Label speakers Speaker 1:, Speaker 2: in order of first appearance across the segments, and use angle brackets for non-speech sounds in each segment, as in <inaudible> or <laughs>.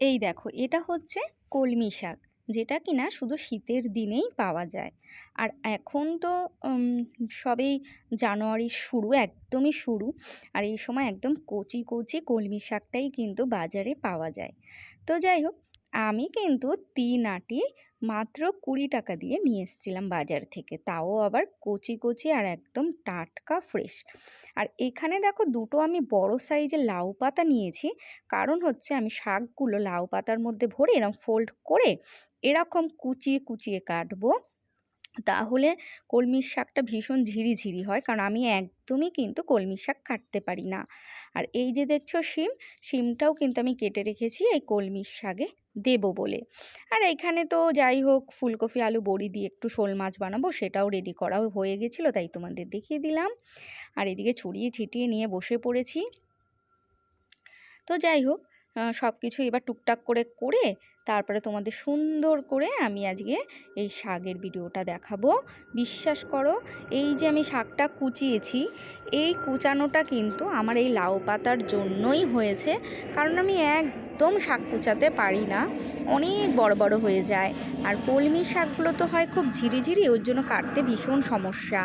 Speaker 1: এই দেখো, এটা হচ্ছে কলমি শাক, যেটা কিনা শুধু শীতের দিনেই পাওয়া যায়। আর এখন তো সবেই জানুয়ারির শুরু, একদমই শুরু, আর এই সময় একদম কচি কচি কলমি শাকটাই কিন্তু বাজারে পাওয়া যায়। তো যাই হোক আমি কিন্তু তিন আটি মাত্র কুড়ি টাকা দিয়ে নিয়ে এসেছিলাম বাজার থেকে। তাও আবার কচি কচি আর একদম টাটকা ফ্রেশ আর এখানে দেখো দুটো আমি বড় সাইজের লাউ পাতা নিয়েছি। কারণ হচ্ছে আমি শাকগুলো লাউ পাতার মধ্যে ভরে এরকম ফোল্ড করে এরকম কুচিয়ে কুচিয়ে কাটবো। তাহলে কলমির শাকটা ভীষণ ঝিরিঝিরি হয়। কারণ আমি একদমই কিন্তু কলমির শাক কাটতে পারি না। আর এই যে দেখছ শিম, শিমটাও কিন্তু আমি কেটে রেখেছি এই কলমির শাকে দেবো বলে। আর এখানে তো যাই হোক, ফুলকপি, আলু, বড়ি দিয়ে একটু শোল মাছ বানাবো, সেটাও রেডি করা হয়ে গেছিল, তাই তোমাদের দেখিয়ে দিলাম। আর এদিকে ছড়িয়ে ছিটিয়ে নিয়ে বসে পড়েছি। তো যাই হোক সব কিছু এবার টুকটাক করে করে তারপরে তোমাদের সুন্দর করে আমি আজকে এই শাকের ভিডিওটা দেখাবো। বিশ্বাস করো, এই যে আমি শাকটা কুচিয়েছি, এই কুচানোটা কিন্তু আমার এই লাউ পাতার জন্যই হয়েছে। কারণ আমি একদম শাক কুচাতে পারি না, অনেক বড় বড় হয়ে যায়। আর কলমি শাকগুলো তো হয় খুব ঝিরিঝিরি, ওর জন্য কাটতে ভীষণ সমস্যা।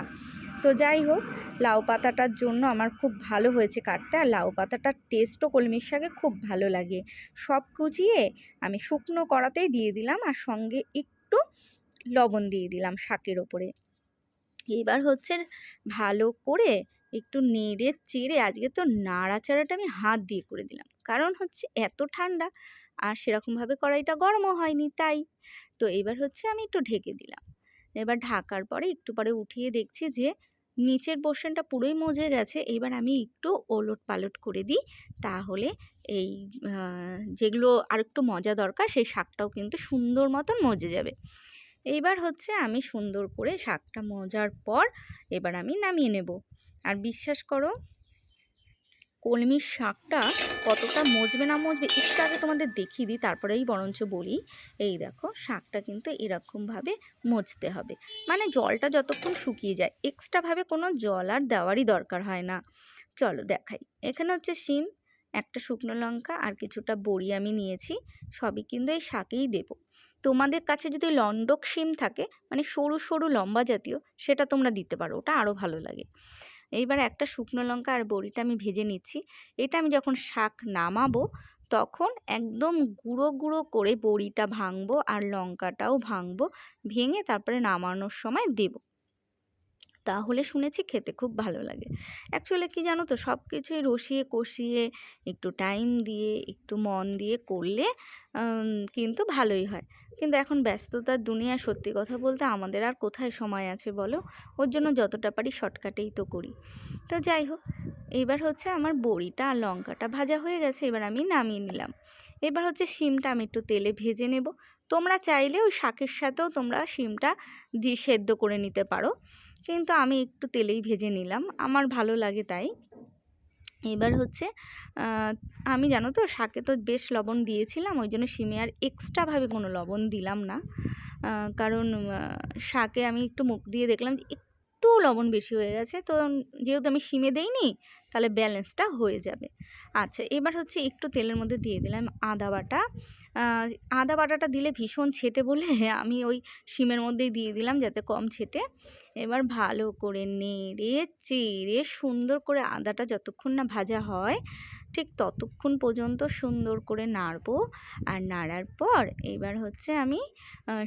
Speaker 1: তো যাই হোক, লাউ পাতাটার জন্য আমার খুব ভালো হয়েছে কাটতে আর লাউ পাতাটার টেস্টও কলমির শাকে খুব ভালো লাগে। সব কুচিয়ে আমি শুকনো কড়াতেই দিয়ে দিলাম আর সঙ্গে একটু লবণ দিয়ে দিলাম শাকের ওপরে। এবার হচ্ছে ভালো করে একটু নেড়ে চেড়ে আজকে তো নাড়াচাড়াটা আমি হাত দিয়ে করে দিলাম। কারণ হচ্ছে এত ঠান্ডা আর সেরকমভাবে কড়াইটা গরমও হয়নি তাই। তো এবার হচ্ছে আমি একটু ঢেকে দিলাম। এবার ঢাকার পরে একটু পরে উঠিয়ে দেখছি যে নিচের পোর্শনটা পুরোই মজে গেছে, এবার আমি একটু ওলট পালট করে দিই। তাহলে এই যেগুলো আর একটু মজা দরকার, সেই শাকটাও কিন্তু সুন্দর মতন মজে যাবে। এইবার হচ্ছে আমি সুন্দর করে শাকটা মজার পর এবার আমি নামিয়ে নেব। আর বিশ্বাস করো কলমির শাকটা কতটা মজবে না মজবে একটু আগে তোমাদের দেখিয়ে দিই, তারপরেই বরঞ্চ বলি। এই দেখো, শাকটা কিন্তু এরকমভাবে মজতে হবে। মানে জলটা যতক্ষণ শুকিয়ে যায়, এক্সট্রাভাবে কোনো জল আর দেওয়ারই দরকার হয় না। চলো দেখাই। এখানে হচ্ছে শিম, একটা শুকনো লঙ্কা আর কিছুটা বড়ি আমি নিয়েছি, সবই কিন্তু এই শাকেই দেব। তোমাদের কাছে যদি লন্ডক শিম থাকে মানে সরু সরু লম্বা জাতীয়, সেটা তোমরা দিতে পারো, ওটা আরও ভালো লাগে। এইবার একটা শুকনো লঙ্কা আর বড়িটা আমি ভেজে নিচ্ছি। এটা আমি যখন শাক নামাবো, তখন একদম গুঁড়ো গুঁড়ো করে বড়িটা ভাঙবো আর লঙ্কাটাও ভাঙবো, ভেঙে তারপরে নামানোর সময় দেবো। তাহলে শুনেছি খেতে খুব ভালো লাগে। অ্যাকচুয়ালি কি জানো তো? সব কিছুই রসিয়ে কষিয়ে, একটু টাইম দিয়ে, একটু মন দিয়ে করলে কিন্তু ভালোই হয়। কিন্তু এখন ব্যস্ততার দুনিয়া সত্যি কথা বলতে আমাদের আর কোথায় সময় আছে বলো? ওর জন্য যতটা পারি শর্টকাটেই তো করি। তো যাই হোক, এবার হচ্ছে আমার বড়িটা আর লঙ্কাটা ভাজা হয়ে গেছে, এবার আমি নামিয়ে নিলাম। এবার হচ্ছে শিমটা আমি একটু তেলে ভেজে নেব। তোমরা চাইলে ওই শাকের সাথেও তোমরা শিমটা দিয়ে সেদ্ধ করে নিতে পারো। কিন্তু আমি একটু তেলেই ভেজে নিলাম। আমার ভালো লাগে তাই। এবার হচ্ছে আমি জানো তো শাকে তো বেশ লবণ দিয়েছিলাম ওই জন্য সিমে আর এক্সট্রাভাবে কোনো লবণ দিলাম না। কারণ শাকে আমি একটু মুখ দিয়ে দেখলাম যে একটু লবণ বেশি হয়ে গেছে। তো যেহেতু আমি শিমে দেইনি, তাহলে ব্যালেন্সটা হয়ে যাবে। আচ্ছা এবার হচ্ছে একটু তেলের মধ্যে দিয়ে দিলাম আদা বাটা। আদা বাটাটা দিলে ভীষণ ছেটে বলে <laughs> আমি ওই শিমের মধ্যেই দিয়ে দিলাম যাতে কম ছেটে। এবার ভালো করে নেড়ে চেড়ে সুন্দর করে আদাটা যতক্ষণ না ভাজা হয়, ঠিক ততক্ষণ পর্যন্ত সুন্দর করে নাড়বো। আর নাড়ার পর এবার হচ্ছে আমি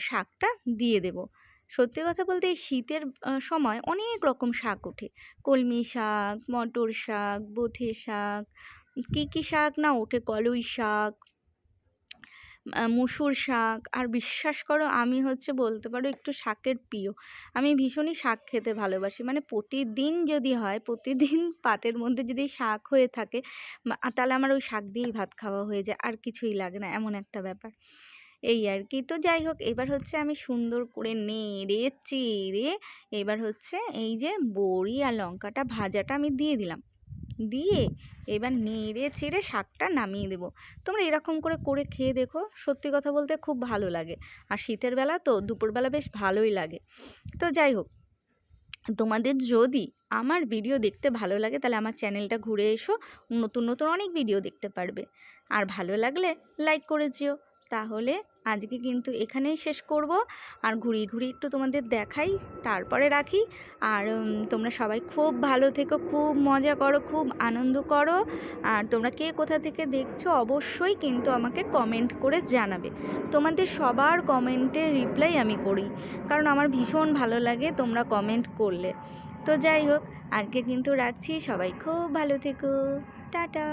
Speaker 1: শাকটা দিয়ে দেবো। সত্যি কথা বলতে এই শীতের সময় অনেক রকম শাক ওঠে। কলমি শাক, মটর শাক, বোথে শাক, কী কী শাক না ওঠে? কলই শাক মুসুর শাক। আর বিশ্বাস করো, আমি হচ্ছে বলতে পারো একটু শাকের প্রিয়। আমি ভীষণই শাক খেতে ভালোবাসি। মানে প্রতিদিন যদি হয়, প্রতিদিন <laughs> পাতের মধ্যে যদি শাক হয়ে থাকে তাহলে আমার ওই শাক দিয়েই ভাত খাওয়া হয়ে যায়। আর কিছুই লাগে না, এমন একটা ব্যাপার। এই আর কি তো যাই হোক, এবার হচ্ছে আমি সুন্দর করে নেড়ে, চেড়ে এবার হচ্ছে এই যে বড়ি আর লঙ্কাটা ভাজাটা আমি দিয়ে দিলাম। দিয়ে এবার নেড়ে, চেড়ে শাকটা নামিয়ে দেবো। তোমরা এরকম করে করে খেয়ে দেখো, সত্যি কথা বলতে খুব ভালো লাগে। আর শীতের বেলা তো দুপুরবেলা বেশ ভালোই লাগে। তো যাই হোক, তোমাদের যদি আমার ভিডিও দেখতে ভালো লাগে, তাহলে আমার চ্যানেলটা ঘুরে এসো। নতুন নতুন অনেক ভিডিও দেখতে পারবে। আর ভালো লাগলে লাইক করে যেও। তাহলে আজকে কিন্তু এখানেই শেষ করব। আর ঘুরিয়ে ঘুরিয়ে একটু তোমাদের দেখাই, তারপরে রাখি। আর তোমরা সবাই খুব ভালো থেকো, খুব মজা করো, খুব আনন্দ করো। আর তোমরা কে কোথা থেকে দেখছ অবশ্যই কিন্তু আমাকে কমেন্ট করে জানাবে। তোমাদের সবার কমেন্টের রিপ্লাই আমি করি, কারণ আমার ভীষণ ভালো লাগে তোমরা কমেন্ট করলে। তো যাই হোক, আজকে কিন্তু রাখছি, সবাই খুব ভালো থেকো। টাটা!